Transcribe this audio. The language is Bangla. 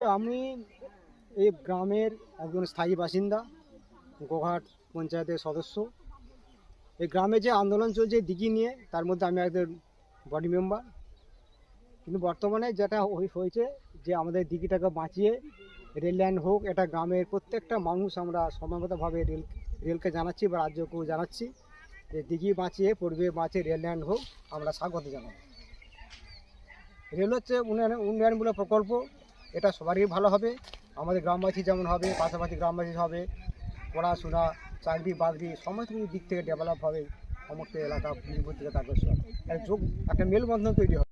আমি এই গ্রামের একজন স্থায়ী বাসিন্দা, গোঘাট পঞ্চায়েতের সদস্য। এই গ্রামে যে আন্দোলন চলছে দিঘি নিয়ে, তার মধ্যে আমি একজন বডি মেম্বার। কিন্তু বর্তমানে যেটা হয়েছে যে আমাদের দিঘিটাকে বাঁচিয়ে রেল লাইন হোক, এটা গ্রামের প্রত্যেকটা মানুষ আমরা সময়মতোভাবে রেল, রেলকে জানাচ্ছি বা রাজ্যকেও জানাচ্ছি যে দিঘি বাঁচিয়ে, পূর্বে বাঁচিয়ে রেল লাইন হোক, আমরা স্বাগত জানাব। রেল হচ্ছে উন্নয়ন, উন্নয়নমূলক প্রকল্প। এটা সবারই ভালো হবে। আমাদের গ্রামবাসী যেমন হবে, পাশাপাশি গ্রামবাসী হবে, পড়াশোনা, চাকরি বাকরি সমস্ত দিক থেকে ডেভেলপ হবে সমস্ত এলাকা তারপর যোগ, একটা মেলবন্ধন তৈরি হবে।